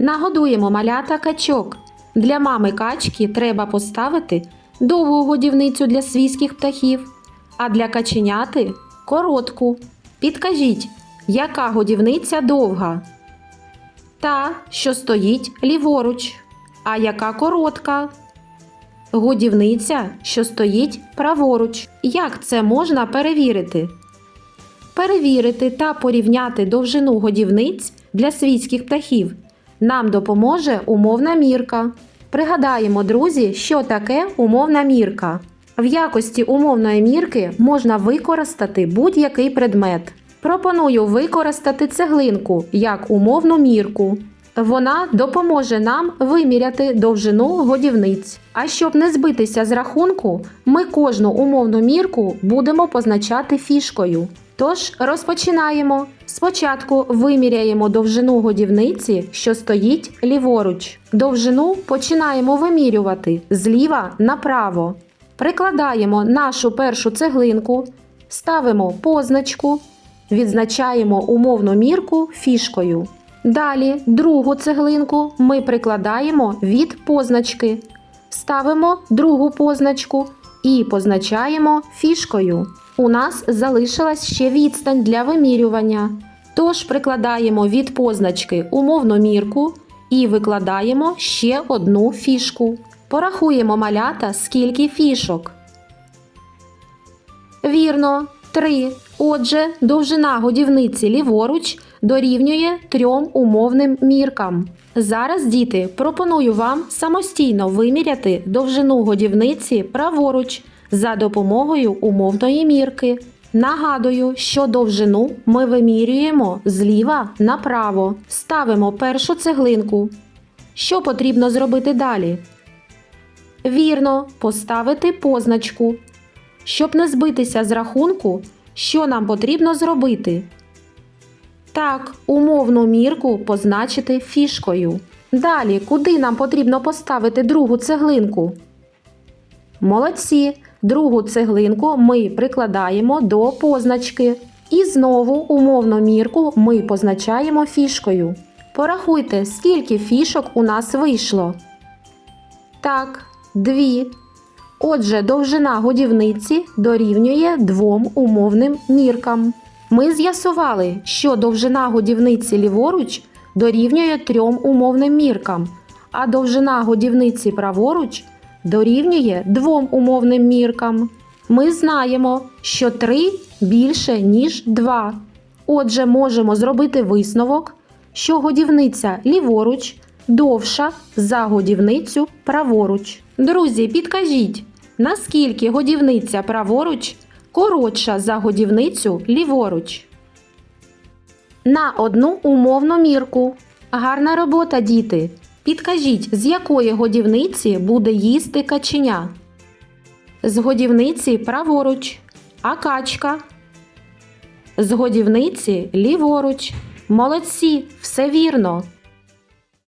Нагодуємо малята качок. Для мами качки треба поставити довгу годівницю для свійських птахів, а для каченяти коротку. Підкажіть, яка годівниця довга? Та, що стоїть ліворуч, а яка коротка? Годівниця, що стоїть праворуч. Як це можна перевірити? Перевірити та порівняти довжину годівниць для свійських птахів нам допоможе умовна мірка. Пригадаємо, друзі, що таке умовна мірка. В якості умовної мірки можна використати будь-який предмет. Пропоную використати цеглинку як умовну мірку. Вона допоможе нам виміряти довжину годівниць. А щоб не збитися з рахунку, ми кожну умовну мірку будемо позначати фішкою. Тож розпочинаємо. Спочатку виміряємо довжину годівниці, що стоїть ліворуч. Довжину починаємо вимірювати зліва направо. Прикладаємо нашу першу цеглинку, ставимо позначку, відзначаємо умовну мірку фішкою. Далі другу цеглинку ми прикладаємо від позначки. Ставимо другу позначку і позначаємо фішкою. У нас залишилась ще відстань для вимірювання. Тож прикладаємо від позначки умовну мірку і викладаємо ще одну фішку. Порахуємо малята, скільки фішок. Вірно, 3. Отже, довжина годівниці ліворуч дорівнює трьом умовним міркам. Зараз, діти, пропоную вам самостійно виміряти довжину годівниці праворуч за допомогою умовної мірки. Нагадую, що довжину ми вимірюємо зліва направо. Ставимо першу цеглинку. Що потрібно зробити далі? Вірно, поставити позначку. Щоб не збитися з рахунку, що нам потрібно зробити? Так, умовну мірку позначити фішкою. Далі, куди нам потрібно поставити другу цеглинку? Молодці. Другу цеглинку ми прикладаємо до позначки. І знову умовну мірку ми позначаємо фішкою. Порахуйте, скільки фішок у нас вийшло. Так, дві. Отже, довжина годівниці дорівнює двом умовним міркам. Ми з'ясували, що довжина годівниці ліворуч дорівнює трьом умовним міркам, а довжина годівниці праворуч дорівнює двом умовним міркам. Ми знаємо, що 3 більше, ніж 2. Отже, можемо зробити висновок, що годівниця ліворуч довша за годівницю праворуч. Друзі, підкажіть, наскільки годівниця праворуч коротша за годівницю ліворуч? На одну умовну мірку. Гарна робота, діти. Підкажіть, з якої годівниці буде їсти каченя? З годівниці праворуч, а качка. З годівниці ліворуч. Молодці, все вірно.